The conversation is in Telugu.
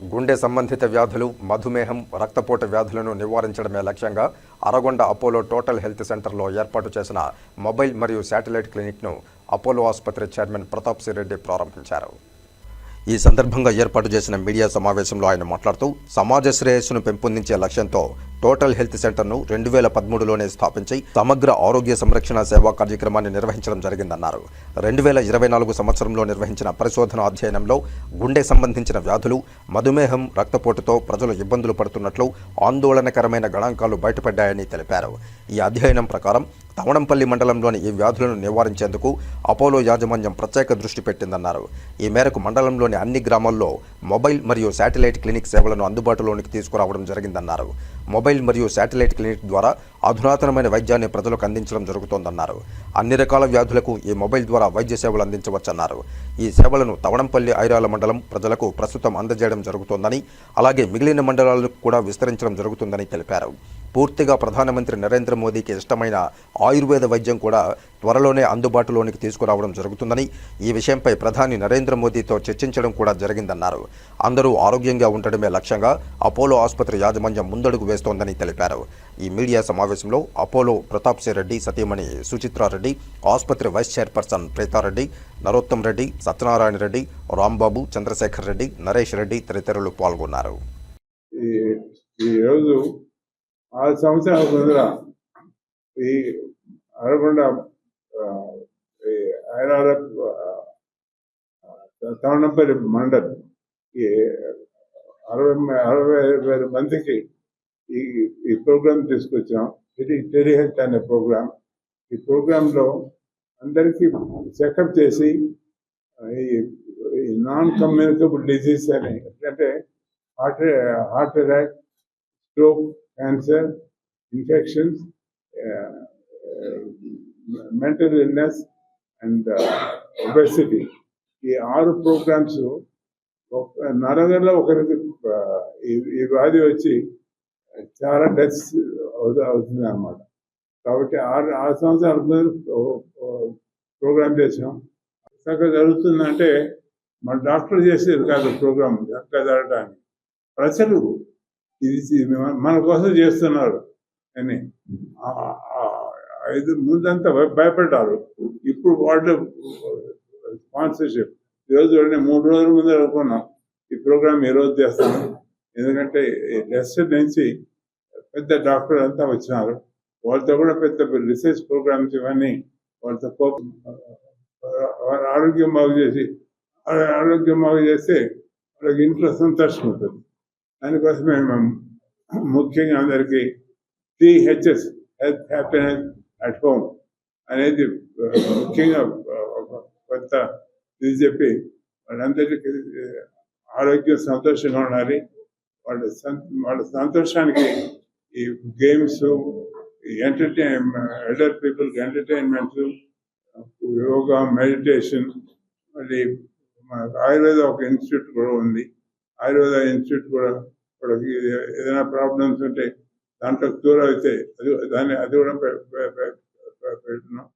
గుండె సంబంధిత వ్యాధులు మధుమేహం రక్తపోటు వ్యాధులను నివారించడమే లక్ష్యంగా అరగొండ అపోలో టోటల్ హెల్త్ సెంటర్లో ఏర్పాటు చేసిన మొబైల్ మరియు శాటిలైట్ క్లినిక్ను అపోలో ఆసుపత్రి చైర్మన్ ప్రతాప్ సిరెడ్డి ప్రారంభించారు. ఈ సందర్భంగా ఏర్పాటు చేసిన మీడియా సమావేశంలో ఆయన మాట్లాడుతూ సమాజ శ్రేయస్సును పెంపొందించే లక్ష్యంతో టోటల్ హెల్త్ సెంటర్ను రెండు వేల పదమూడులోనే స్థాపించి సమగ్ర ఆరోగ్య సంరక్షణ సేవా కార్యక్రమాన్ని నిర్వహించడం జరిగిందన్నారు. రెండు వేల ఇరవై నాలుగు సంవత్సరంలో నిర్వహించిన పరిశోధన అధ్యయనంలో గుండె సంబంధించిన వ్యాధులు మధుమేహం రక్తపోటుతో ప్రజలు ఇబ్బందులు పడుతున్నట్లు ఆందోళనకరమైన గణాంకాలు బయటపడ్డాయని తెలిపారు. ఈ అధ్యయనం ప్రకారం తమడంపల్లి మండలంలోని ఈ వ్యాధులను నివారించేందుకు అపోలో యాజమాన్యం ప్రత్యేక దృష్టి పెట్టిందన్నారు. ఈ మేరకు మండలంలోని అన్ని గ్రామాల్లో మొబైల్ మరియు శాటిలైట్ క్లినిక్ సేవలను అందుబాటులోనికి తీసుకురావడం జరిగిందన్నారు. మొబైల్ మరియు శాటిలైట్ క్లినిక్ ద్వారా అధునాతనమైన వైద్యాన్ని ప్రజలకు అందించడం జరుగుతోందన్నారు. అన్ని రకాల వ్యాధులకు ఈ మొబైల్ ద్వారా వైద్య సేవలు అందించవచ్చన్నారు. ఈ సేవలను తవడంపల్లి ఐరాల మండలం ప్రజలకు ప్రస్తుతం అందజేయడం జరుగుతోందని అలాగే మిగిలిన మండలాలకు కూడా విస్తరించడం జరుగుతుందని తెలిపారు. పూర్తిగా ప్రధానమంత్రి నరేంద్ర మోదీకి ఇష్టమైన ఆయుర్వేద వైద్యం కూడా త్వరలోనే అందుబాటులోనికి తీసుకురావడం జరుగుతుందని ఈ విషయంపై ప్రధాని నరేంద్ర మోదీతో చర్చించడం కూడా జరిగిందన్నారు. అందరూ ఆరోగ్యంగా ఉండడమే లక్ష్యంగా అపోలో ఆసుపత్రి యాజమాన్యం ముందడుగు వేస్తోందని తెలిపారు. ఈ మీడియా సమావేశంలో అపోలో ప్రతాప్ రెడ్డి సతీమణి సుచిత్రారెడ్డి ఆసుపత్రి వైస్ చైర్పర్సన్ ప్రీతారెడ్డి నరోత్తం రెడ్డి సత్యనారాయణ రెడ్డి రాంబాబు చంద్రశేఖర్ రెడ్డి నరేష్ రెడ్డి తదితరులు పాల్గొన్నారు. ఈ ఈరోజు ఆరు సంవత్సరాల ముందర ఈ అరగొండ ఆ, ఈ ఐరాల మండల్ ఈ అరవై అరవై వేల మందికి ఈ ఈ ప్రోగ్రామ్ తీసుకొచ్చాం. ఇది టెలిహెల్త్ అనే ప్రోగ్రామ్ ఈ ప్రోగ్రాంలో అందరికీ చెకప్ చేసి ఈ నాన్ కమ్యూనికబుల్ డిజీజ్ అని ఎందుకంటే heart heart attack stroke cancer infections mental illness and obesity ఈ ఆరు ప్రోగ్రామ్స్ నలుగురిలో ఒకరికి ఈ ఈ వ్యాధి వచ్చి చాలా డెత్స్ అవుతుంది అన్నమాట. కాబట్టి ఆరు ఆరు సంవత్సరాల ప్రోగ్రామ్ చేసాం. చక్కగా జరుగుతుందంటే మన డాక్టర్ చేసేది కాదు ప్రోగ్రామ్ చక్కగా జరగడానికి ప్రజలు ఇది మన- కోసం చేస్తున్నారు. అని ఇది ముందంతా భయపడ్డారు. ఇప్పుడు వాళ్ళు స్పాన్సర్షిప్. ఈరోజు చూడండి మూడు రోజుల ముందు అనుకున్నాం. ఈ ప్రోగ్రామ్ ఈ రోజు చేస్తాను ఎందుకంటే లెస్టర్ నుంచి పెద్ద డాక్టర్ అంతా వచ్చినారు. వాళ్ళతో కూడా పెద్ద రీసెర్చ్ ప్రోగ్రామ్స్ ఇవన్నీ వాళ్ళతో కోప వాళ్ళ ఆరోగ్యం బాగు చేసి వాళ్ళ ఆరోగ్యం బాగు చేస్తే వాళ్ళకి ఇంట్లో సంతోషం ఉంటుంది. దానికోసమే ముఖ్యంగా అందరికీ THS health happiness at home అనేది ముఖ్యంగా కొత్త ఇది చెప్పి వాళ్ళందరికీ ఆరోగ్యం సంతోషంగా ఉండాలి. వాళ్ళ వాళ్ళ సంతోషానికి ఈ గేమ్స్ ఎంటర్టైన్ ఎల్డర్ పీపుల్కి ఎంటర్టైన్మెంట్స్ యోగా మెడిటేషన్ మళ్ళీ ఆయుర్వేద ఒక ఇన్స్టిట్యూట్ కూడా ఉంది. ఆయుర్వేద ఇన్స్టిట్యూట్ కూడా వాళ్ళకి ఏదైనా ప్రాబ్లమ్స్ ఉంటే దాంట్లో క్యూర్ అయితే అది దాన్ని అది కూడా పెడుతున్నాం